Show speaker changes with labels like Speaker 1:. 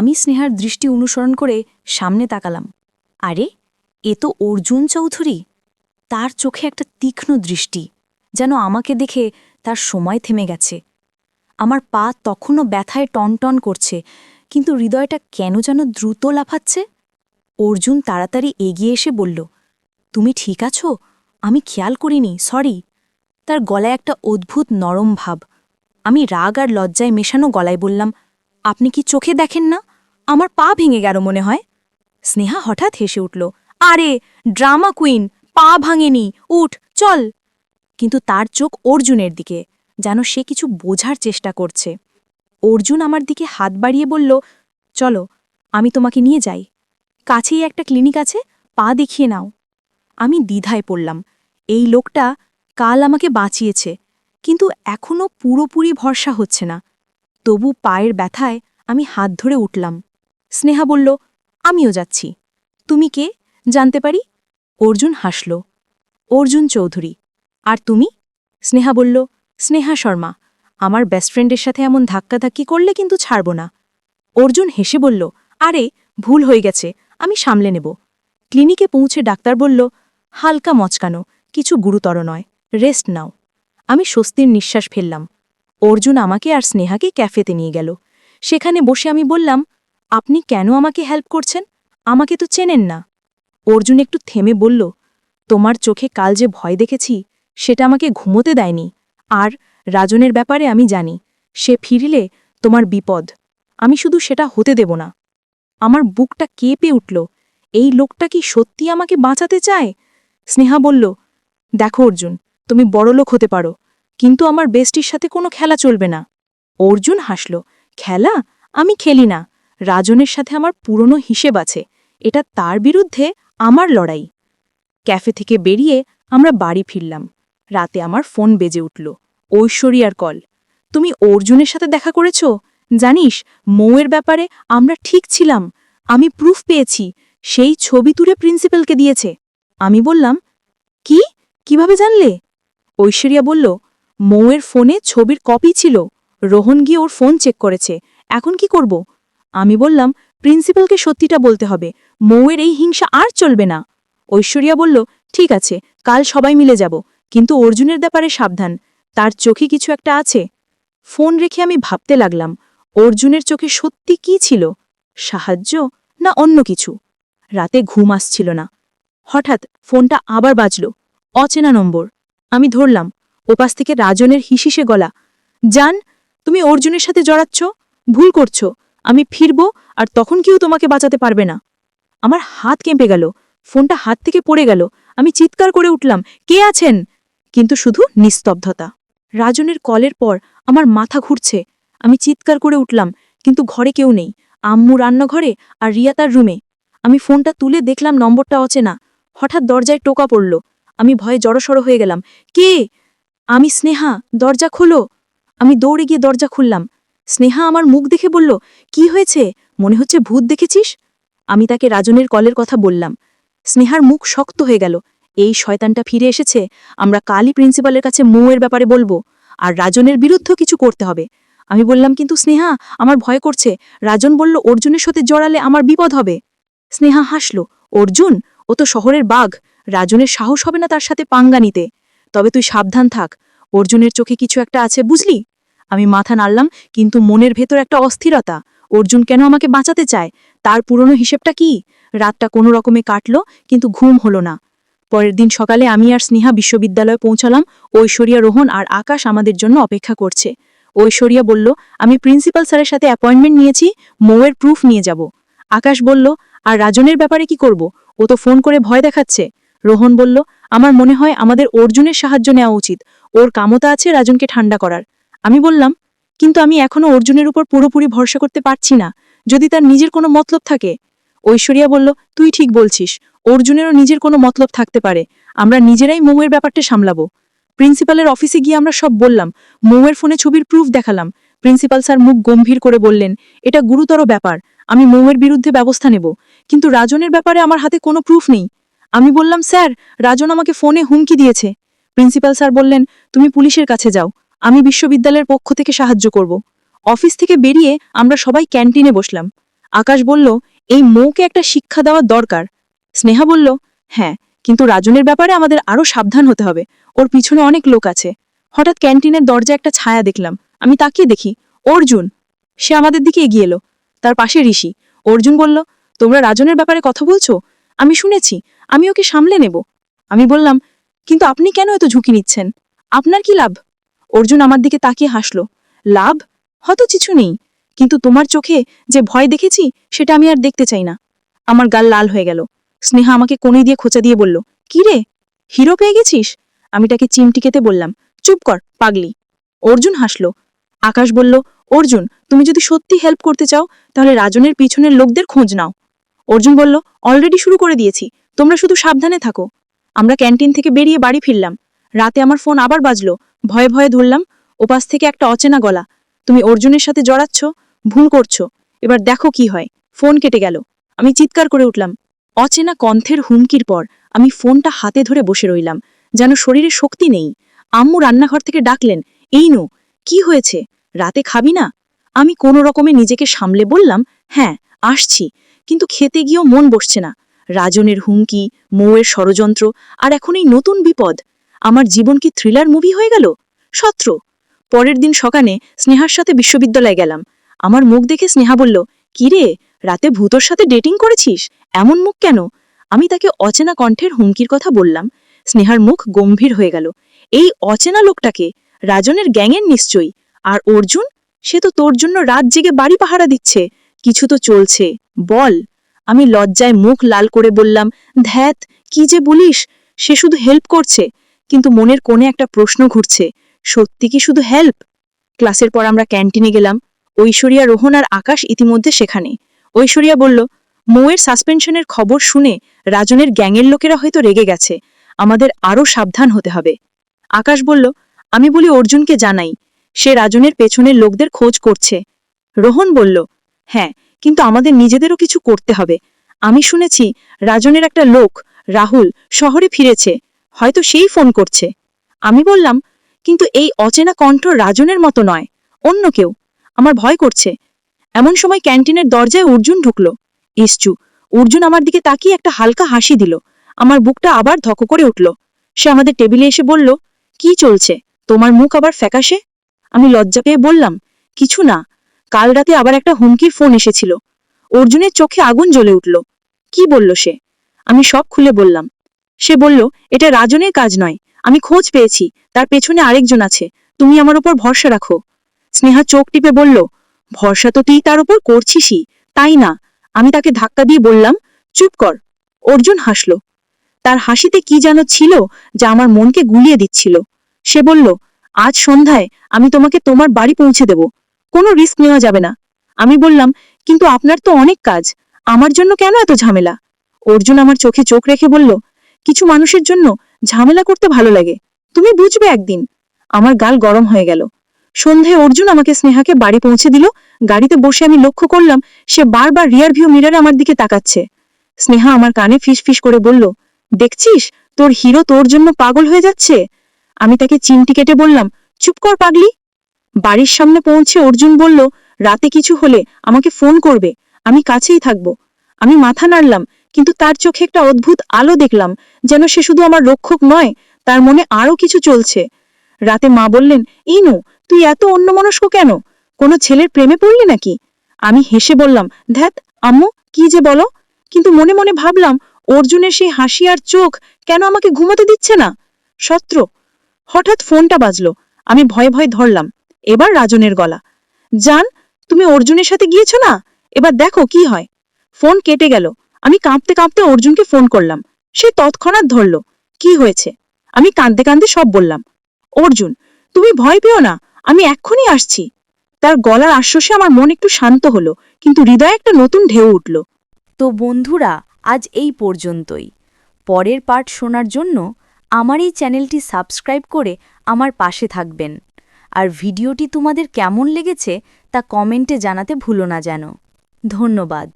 Speaker 1: আমি স্নেহার দৃষ্টি অনুসরণ করে সামনে তাকালাম। আরে, এ তো অর্জুন চৌধুরী। তার চোখে একটা তীক্ষ্ণ দৃষ্টি, যেন আমাকে দেখে তার সময় থেমে গেছে। আমার পা তখনও ব্যথায় টনটন করছে, কিন্তু হৃদয়টা কেন যেন দ্রুত লাফাচ্ছে? অর্জুন তাড়াতাড়ি এগিয়ে এসে বলল, তুমি ঠিক আছো? আমি খেয়াল করিনি, সরি। তার গলায় একটা অদ্ভুত নরম ভাব। আমি রাগ আর লজ্জায় মেশানো গলায় বললাম, আপনি কি চোখে দেখেন না? আমার পা ভেঙে গেল মনে হয়। স্নেহা হঠাৎ হেসে উঠল, আরে, ড্রামা কুইন, পা ভাঙেনি, উঠ, চল। কিন্তু তার চোখ অর্জুনের দিকে, যেন সে কিছু বোঝার চেষ্টা করছে। অর্জুন আমার দিকে হাত বাড়িয়ে বলল, চলো, আমি তোমাকে নিয়ে যাই। কাছেই একটা ক্লিনিক আছে, পা দেখিয়ে নাও। আমি দ্বিধায় পড়লাম, এই লোকটা কাল আমাকে বাঁচিয়েছে, কিন্তু এখনও পুরোপুরি ভরসা হচ্ছে না। তবু পায়ের ব্যথায় আমি হাত ধরে উঠলাম। স্নেহা বলল, আমিও যাচ্ছি। তুমি কে? জানতে পারি? অর্জুন হাসল। অর্জুন চৌধুরী। আর তুমি? স্নেহা বলল, স্নেহা শর্মা। আমার বেস্ট ফ্রেন্ডের সাথে এমন ধাক্কাধাক্কি করলে কিন্তু ছাড়ব না। অর্জুন হেসে বলল, আরে, ভুল হয়ে গেছে। আমি সামলে নেব। ক্লিনিকে পৌঁছে ডাক্তার বলল, হালকা মচকানো, কিছু গুরুতর নয়। রেস্ট নাও। আমি স্বস্তির নিঃশ্বাস ফেললাম। অর্জুন আমাকে আর স্নেহাকে ক্যাফেতে নিয়ে গেল। সেখানে বসে আমি বললাম আপনি কেন আমাকে হেল্প করছেন? আমাকে তো চেনেন না। অর্জুন একটু থেমে বলল, তোমার চোখে কাল যে ভয় দেখেছি, সেটা আমাকে ঘুমোতে দেয়নি। আর রাজনের ব্যাপারে আমি জানি, সে ফিরিলে তোমার বিপদ। আমি শুধু সেটা হতে দেব না। আমার বুকটা কেঁপে উঠল, এই লোকটা কি সত্যি আমাকে বাঁচাতে চায়? স্নেহা বলল, দেখো অর্জুন, তুমি বড়লোক হতে পারো, কিন্তু আমার বেস্টির সাথে কোনো খেলা চলবে না। অর্জুন হাসল, খেলা? আমি খেলি না। রাজনের সাথে আমার পুরনো হিসেব আছে। এটা তার বিরুদ্ধে আমার লড়াই। ক্যাফে থেকে বেরিয়ে আমরা বাড়ি ফিরলাম। রাতে আমার ফোন বেজে উঠল। ঐশ্বরিয়ার কল। তুমি অর্জুনের সাথে দেখা করেছ? জানিস, মৌয়ের ব্যাপারে আমরা ঠিক ছিলাম। আমি প্রুফ পেয়েছি। সেই ছবি তুলে প্রিন্সিপালকে দিয়েছে। আমি বললাম, কি? কীভাবে জানলে? ঐশ্বরিয়া বলল, মৌয়ের ফোনে ছবির কপি ছিল। রোহন গিয়ে ওর ফোন চেক করেছে। এখন কি করব? আমি বললাম, প্রিন্সিপালকে সত্যিটা বলতে হবে। মৌয়ের এই হিংসা আর চলবে না। ঐশ্বরিয়া বলল, ঠিক আছে, কাল সবাই মিলে যাব, কিন্তু অর্জুনের ব্যাপারে সাবধান। তার চোখে কিছু একটা আছে? ফোন রেখে আমি ভাবতে লাগলাম, অর্জুনের চোখে সত্যি কি ছিল? সাহায্য না অন্য কিছু? রাতে ঘুম আসছিল না। হঠাৎ ফোনটা আবার বাজল, অচেনা নম্বর। আমি ধরলাম, ওপাশ থেকে রাজনের হিসিসে গলা, জান, তুমি অর্জুনের সাথে জড়াচ্ছ? ভুল করছ। আমি ফিরব আর তখন কেউ তোমাকে বাঁচাতে পারবে না। আমার হাত কেঁপে গেল, ফোনটা হাত থেকে পড়ে গেল, আমি চিৎকার করে উঠলাম, কে আছেন? কিন্তু শুধু নিস্তব্ধতা। রাজনের কলের পর আমার মাথা ঘুরছে, আমি চিৎকার করে উঠলাম, কিন্তু ঘরে কেউ নেই, আম্মু রান্নাঘরে আর রিয়া তার রুমে। আমি ফোনটা তুলে দেখলাম নম্বরটা অচেনা, হঠাৎ দরজায় টোকা পড়ল, আমি ভয়ে জড়সড় হয়ে গেলাম, কে? আমি স্নেহা, দরজা খোলো। আমি দৌড়ে গিয়ে দরজা খুললাম স্নেহা আমার মুখ দেখে বলল, কি হয়েছে? মনে হচ্ছে ভূত দেখেছিস? আমি তাকে রাজনের কলের কথা বললাম। স্নেহার মুখ শক্ত হয়ে গেল। এই শয়তানটা ফিরে এসেছে। আমরা কালই প্রিন্সিপালের কাছে মৌয়ের ব্যাপারে বলব। আর রাজনের বিরুদ্ধেও কিছু করতে হবে। আমি বললাম, কিন্তু স্নেহা, আমার ভয় করছে। রাজন বলল, অর্জুনের সাথে জড়ালে আমার বিপদ হবে। স্নেহা হাসল, অর্জুন, ও তো শহরের বাঘ। রাজনের সাহস হবে না তার সাথে পাঙ্গা নিতে। তবে তুই সাবধান থাক। অর্জুনের চোখে কিছু একটা আছে, বুঝলি? আমি মাথা নাড়লাম, কিন্তু মনের ভেতর একটা অস্থিরতা। অর্জুন কেন আমাকে বাঁচাতে চায়? তার পুরনো হিসেবটা কি? রাতটা কোনো রকমে কাটল, কিন্তু ঘুম হলো না। পরের দিন সকালে আমি আর স্নেহা বিশ্ববিদ্যালয়ে পৌঁছালাম। ঐশ্বরিয়া রোহন আর আকাশ আমাদের জন্য অপেক্ষা করছে। ঐশ্বরিয়া বলল, আমি প্রিন্সিপাল স্যারের সাথে অ্যাপয়েন্টমেন্ট নিয়েছি, মৌয়ের প্রুফ নিয়ে যাব। আকাশ বলল, আর রাজনের ব্যাপারে কি করব? ও তো ফোন করে ভয় দেখাচ্ছে। রোহন বলল, আমার মনে হয় আমাদের অর্জুনের সাহায্য নেওয়া উচিত। ওর কামতা আছে রাজনকে ঠান্ডা করার। আমি বললাম, কিন্তু আমি এখনও অর্জুনের উপর পুরোপুরি ভরসা করতে পারছি না। যদি তার নিজের কোনো মতলব থাকে? ঐশ্বরিয়া বলল, তুই ঠিক বলছিস, অর্জুনেরও নিজের কোনো মতলব থাকতে পারে। আমরা নিজেরাই মৌয়ের ব্যাপারটা সামলাবো। প্রিন্সিপালের অফিসে গিয়ে আমরা সব বললাম, মৌয়ের ফোনে ছবির প্রুফ দেখালাম। প্রিন্সিপাল স্যার মুখ গম্ভীর করে বললেন, এটা গুরুতর ব্যাপার, আমি মৌয়ের বিরুদ্ধে ব্যবস্থা নেব। কিন্তু রাজনের ব্যাপারে আমার হাতে কোনো প্রুফ নেই। আমি বললাম, স্যার, রাজন আমাকে ফোনে হুমকি দিয়েছে। প্রিন্সিপাল স্যার বললেন, তুমি পুলিশের কাছে যাও। আমি বিশ্ববিদ্যালয়ের পক্ষ থেকে সাহায্য করব। অফিস থেকে বেরিয়ে আমরা সবাই ক্যান্টিনে বসলাম।
Speaker 2: আকাশ বলল, এই মৌকে একটা শিক্ষা দেওয়া দরকার। স্নেহা বলল হ্যাঁ কিন্তু রাজনের ব্যাপারে আমাদের আরও সাবধান হতে হবে। ওর পিছনে অনেক লোক আছে। হঠাৎ ক্যান্টিনের দরজায় একটা ছায়া দেখলাম। আমি তাকিয়ে দেখি, অর্জুন। সে আমাদের দিকে এগিয়ে এলো। তার পাশে ঋষি। অর্জুন বলল, তোমরা রাজনের ব্যাপারে কথা বলছো? আমি শুনেছি। আমি ওকে সামলে নেব। আমি বললাম, কিন্তু আপনি কেন এত ঝুঁকি নিচ্ছেন? আপনার কি লাভ? অর্জুন আমার দিকে তাকিয়ে হাসল। লাভ? হয়তো কিছু নেই। কিন্তু তোমার চোখে যে ভয় দেখেছি, সেটা আমি আর দেখতে চাই না। আমার গাল লাল হয়ে গেল। স্নেহা আমাকে কোণে দিয়ে খোঁচা দিয়ে বলল, কি রে? হিরো পেয়ে গেছিস? আমি তাকে চিমটি কেতে বললাম, চুপ কর, পাগলি। অর্জুন হাসল। আকাশ বলল, অর্জুন, তুমি যদি সত্যি হেল্প করতে চাও, তাহলে রাজনের পিছনের লোকদের খোঁজ নাও। অর্জুন বলল অলরেডি শুরু করে দিয়েছি। তোমরা শুধু সাবধানে থাকো। আমরা ক্যান্টিন থেকে বেরিয়ে বাড়ি ফিরলাম। রাতে আমার ফোন আবার বাজলো। ভয়ে ভয়ে ধরলাম, ওপাশ থেকে একটা অচেনা গলা। তুমি অর্জুনের সাথে জড়াচ্ছ, ভুল করছ। এবার দেখো কি হয়। ফোন কেটে গেল। আমি চিৎকার করে উঠলাম। অচেনা কণ্ঠের হুমকির পর আমি ফোনটা হাতে ধরে বসে রইলাম। যেন শরীরে শক্তি নেই। আম্মু রান্নাঘর থেকে ডাকলেন, এই নো, কি হয়েছে? রাতে খাবি না? আমি কোনো রকমে নিজেকে সামলে বললাম হ্যাঁ আসছি। কিন্তু খেতে গিয়েও মন বসছে না। রাজনের হুমকি, মৌয়ের ষড়যন্ত্র, আর এখন এই নতুন বিপদ। আমার জীবন কি থ্রিলার মুভি হয়ে গেল? সত্র পরের দিন সকালে স্নেহার সাথে বিশ্ববিদ্যালয়ে গেলাম। আমার মুখ দেখে স্নেহা বলল, কিরে, রাতে ভূতর সাথে ডেটিং করেছিস? এমন মুখ কেন? আমি তাকে অচেনা কণ্ঠের হুমকির কথা বললাম। স্নেহার মুখ গম্ভীর হয়ে গেল। এই অচেনা লোকটাকে? রাজনের গ্যাংয়ের নিশ্চয়ই। আর অর্জুন? সে তো তোর জন্য রাত জেগে বাড়ি পাহারা দিচ্ছে। কিছু তো চলছে। বল। আমি লজ্জায় মুখ লাল করে বললাম, ধ্যাত, কি যে বলিস? সে শুধু হেল্প করছে। কিন্তু মনের কোণে একটা প্রশ্ন ঘুরছে, সত্যি কি শুধু হেল্প ক্লাসের পর আমরা ক্যান্টিনে গেলাম, ঐশ্বরিয়া, রোহন আর আকাশ ইতিমধ্যে সেখানে। ঐশ্বরিয়া বলল, মৌয়ের সাসপেনশনের খবর শুনে রাজনের গ্যাংয়ের লোকেরা হয়তো রেগে গেছে, আমাদের আরও সাবধান হতে হবে। আকাশ বলল, আমি বলি অর্জুনকে জানাই, সে রাজনের পেছনের লোকদের খোঁজ করছে। রোহন বলল হ্যাঁ কিন্তু আমাদের নিজেদেরও কিছু করতে হবে। আমি শুনেছি, রাজনের একটা লোক, রাহুল, শহরে ফিরেছে হয়তো সেই ফোন করছে। আমি বললাম, কিন্তু এই অচেনা কণ্ঠ রাজনের মতো নয়, অন্য কেউ। আমার ভয় করছে। এমন সময় ক্যান্টিনের দরজায় অর্জুন ঢুকল। ইসচু অর্জুন আমার দিকে তাকিয়ে একটা হালকা হাসি দিল। আমার বুকটা আবার ধক করে উঠল। সে আমাদের টেবিলে এসে বলল, কি চলছে? তোমার মুখ আবার ফ্যাকাশে? আমি লজ্জা পেয়ে বললাম, কিছু না। কাল রাতে আবার একটা হুমকির ফোন এসেছিল। অর্জুনের চোখে আগুন জ্বলে উঠল। কি বলল সে? আমি সব খুলে বললাম সে বলল, এটা রাজনের কাজ নয়। আমি খোঁজ পেয়েছি। তার পেছনে আরেকজন আছে। তুমি আমার উপর ভরসা রাখো। স্নেহা চোখ টিপে বলল, ভরসা তো তুই তার উপর করছিসই। তাই না? আমি তাকে ধাক্কা দিয়ে বললাম, চুপ কর। অর্জুন হাসল। তার হাসিতে কি যেন ছিল, যা আমার মনকে গুলিয়ে দিচ্ছিল। সে বলল, আজ সন্ধ্যায় আমি তোমাকে তোমার বাড়ি পৌঁছে দেব। কোনো রিস্ক নেওয়া যাবে না। আমি বললাম, কিন্তু আপনার তো অনেক কাজ। আমার জন্য কেন এত ঝামেলা? অর্জুন আমার চোখে চোখ রেখে বলল কিছু মানুষের জন্য ঝামেলা করতে ভালো লাগে। তুমি বুঝবে একদিন। আমার গাল গরম হয়ে গেল। সন্ধ্যায় অর্জুন আমাকে স্নেহাকে বাড়ি পৌঁছে দিল। গাড়িতে বসে আমি লক্ষ্য করলাম, সে বারবার রিয়ার ভিউ মিরারে আমার দিকে তাকাচ্ছে। স্নেহা আমার কানে ফিস ফিস করে বলল, দেখছিস? তোর হিরো তোর জন্য পাগল হয়ে যাচ্ছে? আমি তাকে চিমটি কেটে বললাম, চুপ কর পাগলি। বাড়ির সামনে পৌঁছে অর্জুন বলল, রাতে কিছু হলে আমাকে ফোন করবে। আমি কাছেই থাকব। আমি মাথা নাড়লাম কিন্তু তার চোখে একটা অদ্ভুত আলো দেখলাম, যেন সে শুধু আমার রক্ষক নয়, তার মনে আরও কিছু চলছে। রাতে মা বললেন, ইনু, তুই এত অন্যমনস্ক কেন? কোনো ছেলের প্রেমে পড়লি নাকি? আমি হেসে বললাম, ধ্যাত, আম্মু, কি যে বলো? কিন্তু মনে মনে ভাবলাম, অর্জুনের সেই হাসি আর চোখ কেন আমাকে ঘুমোতে দিচ্ছে না? সত্র। হঠাৎ ফোনটা বাজলো, আমি ভয়ে ভয়ে ধরলাম, এবার রাজনের গলা। জান, তুমি অর্জুনের সাথে গিয়েছো না? এবার দেখো কি হয়? ফোন কেটে গেল আমি কাঁপতে কাঁপতে অর্জুনকে ফোন করলাম। সে তৎক্ষণাৎ ধরল, কি হয়েছে? আমি কাঁদতে কাঁদতে সব বললাম, অর্জুন, তুমি ভয় পেও না, আমি এক্ষুনি আসছি। তার গলার আশ্বাসে আমার মন একটু শান্ত হলো, কিন্তু হৃদয়ে একটা নতুন ঢেউ উঠল।
Speaker 1: তো বন্ধুরা, আজ এই পর্যন্তই। পরের পার্ট শোনার জন্য আমার এই চ্যানেলটি সাবস্ক্রাইব করে আমার পাশে থাকবেন। আর ভিডিওটি তোমাদের কেমন লেগেছে তা কমেন্টে জানাতে ভুলো না যেন। ধন্যবাদ।